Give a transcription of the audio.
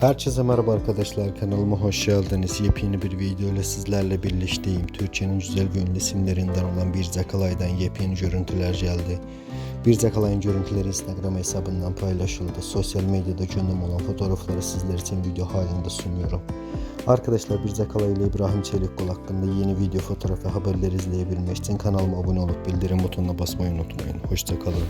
Herkese merhaba arkadaşlar kanalıma hoş geldiniz. Yepyeni bir video ile sizlerle birleşteyim. Türkiye'nin güzel ve ünlü isimlerinden olan Bir Zakalay'dan yepyeni görüntüler geldi. Bir Zakalay'ın görüntüleri Instagram hesabından paylaşıldı. Sosyal medyada gündem olan fotoğrafları sizler için video halinde sunuyorum. Arkadaşlar Bir Zakalay ile İbrahim Çelikkol hakkında yeni video, fotoğraf ve haberleri izleyebilmek için kanalıma abone olup bildirim butonuna basmayı unutmayın. Hoşçakalın.